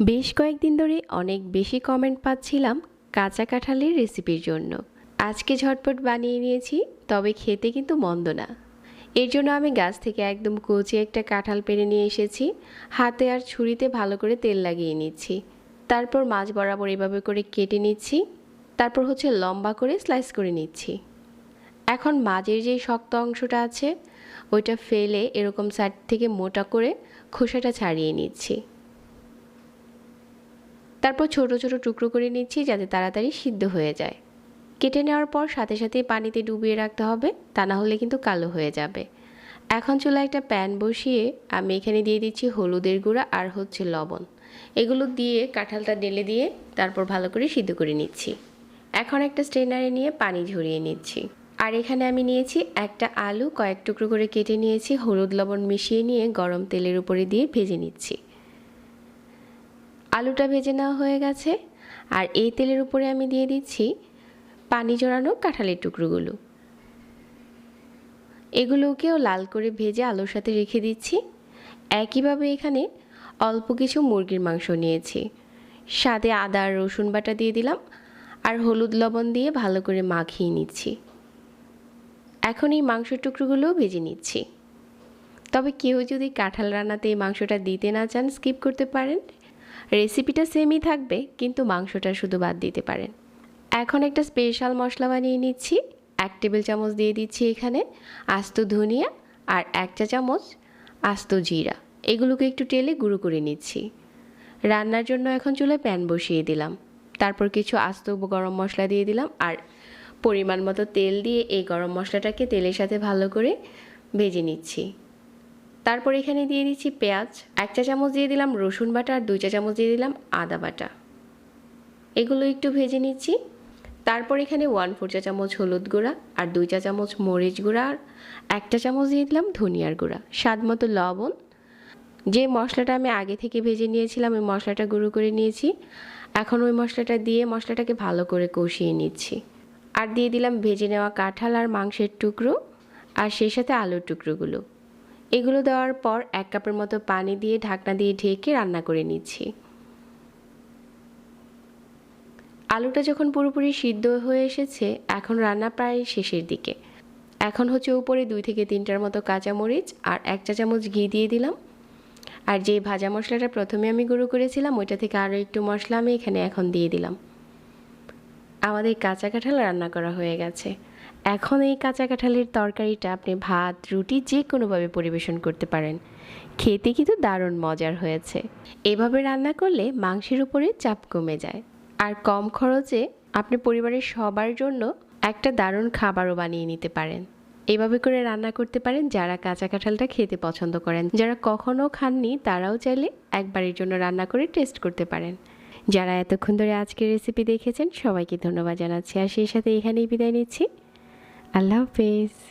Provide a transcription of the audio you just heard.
বেশ কয়েকদিন ধরে অনেক বেশি কমেন্ট পাচ্ছিলাম কাঁচা কাঁঠালের রেসিপির জন্য। আজকে ঝটপট বানিয়ে নিয়েছি, তবে খেতে কিন্তু মন্দ না। এর জন্য আমি গাছ থেকে একদম কচি একটা কাঁঠাল পেরে নিয়ে এসেছি, হাতে আর ছুরিতে ভালো করে তেল লাগিয়ে নিচ্ছি। তারপর মাছ বরাবর এভাবে করে কেটে নিচ্ছি, তারপর হচ্ছে লম্বা করে স্লাইস করে নিচ্ছি। এখন মাঝের যে শক্ত অংশটা আছে, ওইটা ফেলে এরকম সাইড থেকে মোটা করে খোসাটা ছাড়িয়ে নিচ্ছি। তারপর ছোট ছোট টুকরো করে নিচ্ছি যাতে তাড়াতাড়ি সিদ্ধ হয়ে যায়। কেটে নেওয়ার পর সাথে সাথে পানিতে ডুবিয়ে রাখতে হবে, তা না হলে কিন্তু কালো হয়ে যাবে। এখন চুলা একটা প্যান বসিয়ে আমি এখানে দিয়ে দিচ্ছি হলুদের গুঁড়া আর হচ্ছে লবণ। এগুলো দিয়ে কাঁঠালটা ডেলে দিয়ে তারপর ভালো করে সিদ্ধ করে নিচ্ছি। এখন একটা স্ট্রেনারে নিয়ে পানি ঝরিয়ে নিচ্ছি। আর এখানে আমি নিয়েছি একটা আলু, কয়েক টুকরো করে কেটে নিয়েছি, হলুদ লবণ মিশিয়ে নিয়ে গরম তেলের উপরে দিয়ে ভেজে নিচ্ছি। আলুটা ভেজে নেওয়া হয়ে গেছে। আর এই তেলের উপরে আমি দিয়ে দিচ্ছি পানি জড়ানো কাঁঠালের টুকরোগুলো। এগুলোকেও লাল করে ভেজে আলুর সাথে রেখে দিচ্ছি। একইভাবে এখানে অল্প কিছু মুরগির মাংস নিয়েছি। স্বাদে আদা আর রসুন বাটা দিয়ে দিলাম আর হলুদ লবণ দিয়ে ভালো করে মাখিয়ে নিচ্ছি। এখন এই মাংসের টুকরোগুলোও ভেজে নিচ্ছি। তবে কেউ যদি কাঁঠাল রান্নাতে এই মাংসটা দিতে না চান, স্কিপ করতে পারেন। রেসিপিটা সেমই থাকবে, কিন্তু মাংসটা শুধু বাদ দিতে পারেন। এখন একটা স্পেশাল মশলা বানিয়ে নিচ্ছি। এক টেবিল চামচ দিয়ে দিচ্ছি এখানে আস্ত ধনিয়া আর এক চা চামচ আস্ত জিরা। এগুলোকে একটু টেলে গুঁড়ো করে নিচ্ছি। রান্নার জন্য এখন চুলে প্যান বসিয়ে দিলাম। তারপর কিছু আস্ত গরম মশলা দিয়ে দিলাম আর পরিমাণ মতো তেল দিয়ে এই গরম মশলাটাকে তেলের সাথে ভালো করে ভেজে নিচ্ছি। তারপর এখানে দিয়ে দিচ্ছি পেঁয়াজ, এক চা চামচ দিয়ে দিলাম রসুন বাটা আর দুই চা চামচ দিয়ে দিলাম আদা বাটা। এগুলো একটু ভেজে নিচ্ছি। তারপর এখানে ওয়ান ফোর চা চামচ হলুদ গুঁড়া আর দুই চা চামচ মরিচ গুঁড়া আর একটা চামচ দিয়ে দিলাম ধনিয়ার গুঁড়া। স্বাদ মতো লবণ। যে মশলাটা আমি আগে থেকে ভেজে নিয়েছিলাম, ওই মশলাটা গুঁড়ো করে নিয়েছি। এখন ওই মশলাটা দিয়ে মশলাটাকে ভালো করে কষিয়ে নিচ্ছি। আর দিয়ে দিলাম ভেজে নেওয়া কাঁঠাল আর মাংসের টুকরো আর সেই সাথে আলুর টুকরোগুলো। এগুলো দেওয়ার পর এক কাপের মতো পানি দিয়ে ঢাকনা দিয়ে ঢেকে রান্না করে নিচ্ছি। আলুটা যখন পুরোপুরি সিদ্ধ হয়ে এসেছে, এখন রান্না প্রায় শেষের দিকে। এখন হচ্ছে উপরে দুই থেকে তিনটার মতো কাঁচামরিচ আর এক চা চামচ ঘি দিয়ে দিলাম। আর যে ভাজা মশলাটা প্রথমে আমি গুঁড়ো করেছিলাম, ওইটা থেকে আরও একটু মশলা আমি এখানে এখন দিয়ে দিলাম। আমাদের কাঁচা কাঁঠাল রান্না করা হয়ে গেছে। এখন এই কাঁচা কাঁঠালের তরকারিটা আপনি ভাত, রুটি যে কোনোভাবে পরিবেশন করতে পারেন। খেতে কিন্তু দারুণ মজার হয়েছে। এভাবে রান্না করলে মাংসের উপরে চাপ কমে যায়। আর কম খরচে আপনি পরিবারের সবার জন্য একটা দারুণ খাবারও বানিয়ে নিতে পারেন। এভাবে করে রান্না করতে পারেন যারা কাঁচা কাঁঠালটা খেতে পছন্দ করেন। যারা কখনো খাননি, তারাও চাইলে একবারের জন্য রান্না করে টেস্ট করতে পারেন। যারা এতক্ষণ ধরে আজকের রেসিপি দেখেছেন, সবাইকে ধন্যবাদ জানাচ্ছি। আর সেই সাথে এখানেই বিদায় নিচ্ছি। আল্লাহ হাফেজ।